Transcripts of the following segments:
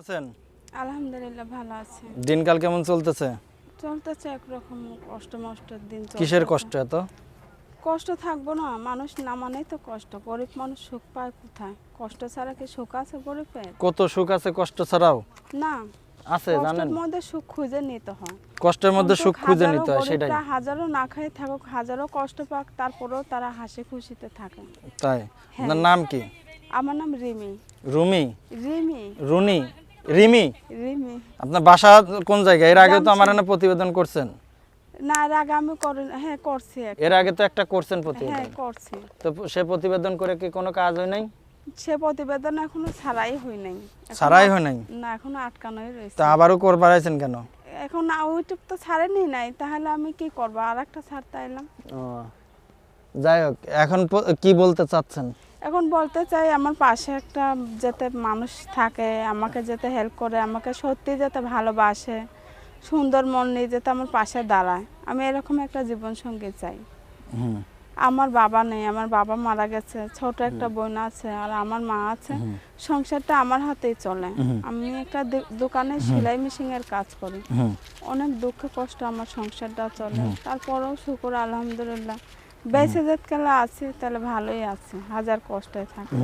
আছেন? আলহামদুলিল্লাহ ভালো আছে। দিনকাল কেমন চলতেছে? চলতেছে একরকম কষ্ট মষ্টের দিন কিসের কষ্ট এত? কষ্ট থাকব না মানুষ না মানেই তো কষ্ট। গরিব মানুষ সুখ পায় কোথায়? কষ্ট ছাড়া কি সুখ আছে গরিবের? কত সুখ আছে কষ্ট ছাড়াও? না আছে জানেন? কষ্টের মধ্যে সুখ খুঁজে নিতে হয়। কষ্টের মধ্যে সুখ খুঁজে নিতে হয় সেটাই। হাজারো না খেয়ে থাকুক হাজারো কষ্ট পাক তারপরেও তারা হাসি খুশিতে থাকে। তাই? হ্যাঁ। নাম কি? আমার নাম রিমি। রুমি? রিমি। রুনি? রিমি? রিমি। আপনার বাসা কোন জায়গায় এর আগে তো আমার। এনে প্রতিবেদন করছেন। না এর আগে আমি হ্যাঁ করছি এর আগে তো একটা করছেন প্রতিবেদন। হ্যাঁ করছি। তো সে প্রতিবেদন করে কি কোনো কাজ হয় নাই? সে প্রতিবেদন এখনও ছাড়াই হয় নাই। এখনও ছাড়াই হয় নাই? না এখনও আটকানোই রয়েছে তা আবারও করবার আছেন কেন? এখন ইউটিউব তো ছাড়েনি নাই। তাহলে আমি কি করব? আর একটা ছাড়তে এলাম ও, যাই হোক এখন কি বলতে চাচ্ছেন? এখন বলতে চাই আমার পাশে একটা যাতে মানুষ থাকে আমাকে যাতে হেল্প করে আমাকে সত্যি যাতে ভালোবাসে সুন্দর মন নিয়ে যাতে আমার পাশে দাঁড়ায় আমি এরকম একটা জীবন সঙ্গী চাই আমার বাবা নেই আমার বাবা মারা গেছে ছোট একটা বোন আছে আর আমার মা আছে সংসারটা আমার হাতেই চলে। আমি একটা দোকানে সেলাই মেশিনের কাজ করি। অনেক দুঃখ কষ্ট আমার সংসারটা চলে। তারপরেও শুকুর আলহামদুলিল্লাহ। বেঁচে যেত গেলে আছে তাহলে ভালোই আছে। হাজার কষ্টে থাকে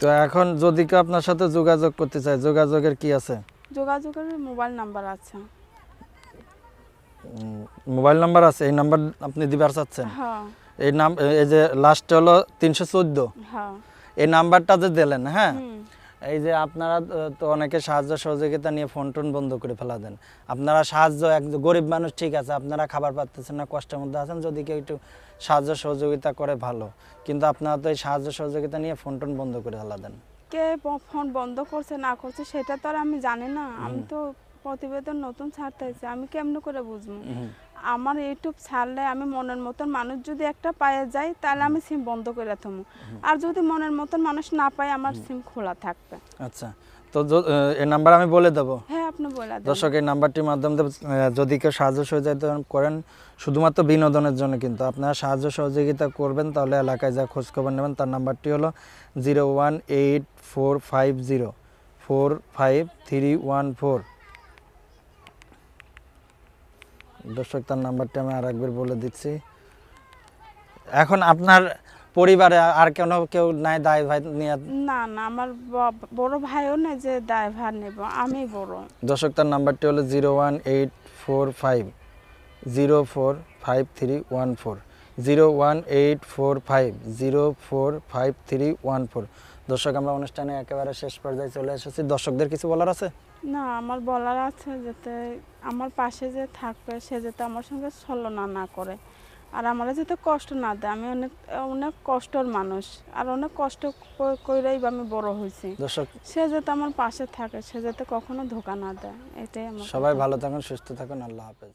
তো এখন যদি কেউ আপনার সাথে যোগাযোগ করতে চায় যোগাযোগের কি আছে? যোগাযোগের মোবাইল নাম্বার আছে। মোবাইল নাম্বার আছে? এই নাম্বার আপনি দিবার চাচ্ছেন? হ্যাঁ। এই নাম এই যে লাস্ট হলো তিনশো চোদ্দ। হ্যাঁ। এই নাম্বারটা যে দিলেন হ্যাঁ? এই যে আপনারা তো অনেকে সাহায্য সহযোগিতা নিয়ে ফোন টোন বন্ধ করে ফেলা দেন। আপনারা সাহায্য এক গরিব মানুষ ঠিক আছে আপনারা খাবার পাচ্ছেন না কষ্টের মধ্যে আছেন যদি কেউ একটু সাহায্য সহযোগিতা করে ভালো। কিন্তু আপনারা তো এই সাহায্য সহযোগিতা নিয়ে ফোন টোন বন্ধ করে ফেলা দেন। কে ফোন বন্ধ করছে না করছে সেটা তো আর আমি জানি না। আমি তো প্রতিবেদন নতুন ছাড়তেছি আমি কেমন করে বুঝব। আমার ইউটিউব ছাড়লে আমি মনের মতন মানুষ যদি একটা পায়ে যাই তাহলে আমি সিম বন্ধ করে থামো। আর যদি মনের মতন মানুষ না পায় আমার সিম খোলা থাকবে। আচ্ছা তো এই নাম্বার আমি বলে দেবো? হ্যাঁ আপনি বলে দেন দর্শক এই নাম্বারটির মাধ্যমে যদি কেউ সাহায্য সহযোগিতা করেন শুধুমাত্র বিনোদনের জন্য কিন্তু। আপনারা সাহায্য সহযোগিতা করবেন তাহলে এলাকায় যা খোঁজ খবর নেবেন তার নাম্বারটি হলো zero one eight four five zero four five three one four দর্শক তার নাম্বারটা আমি আর একবার বলে দিচ্ছি। এখন আপনার পরিবারে আর কেন কেউ নাই দায় ভাই নিয়ে? না না আমার বড় ভাইও নেই যে ড্রাইভার নেব আমি বড়। দর্শক তার নাম্বারটি হলো zero one eight four five zero four five three one four. Zero one eight four five zero four five three one four. দর্শক আমরা অনুষ্ঠানে একেবারে শেষ পর্যায়ে চলে এসেছি। দর্শকদের কিছু বলার আছে? না আমার বলার আছে যাতে আমার পাশে যে থাকবে সে যাতে আমার সঙ্গে ছলনা না করে। আর আমার যাতে কষ্ট না দেয়। আমি অনেক অনেক কষ্টর মানুষ। আর অনেক কষ্ট ক- কইরাই বা আমি বড় হয়েছি দর্শক সে যাতে আমার পাশে থাকে সে যাতে কখনো ধোকা না দেয়। এটাই আমার সবাই ভালো থাকুন সুস্থ থাকুন। আল্লাহ হাফেজ।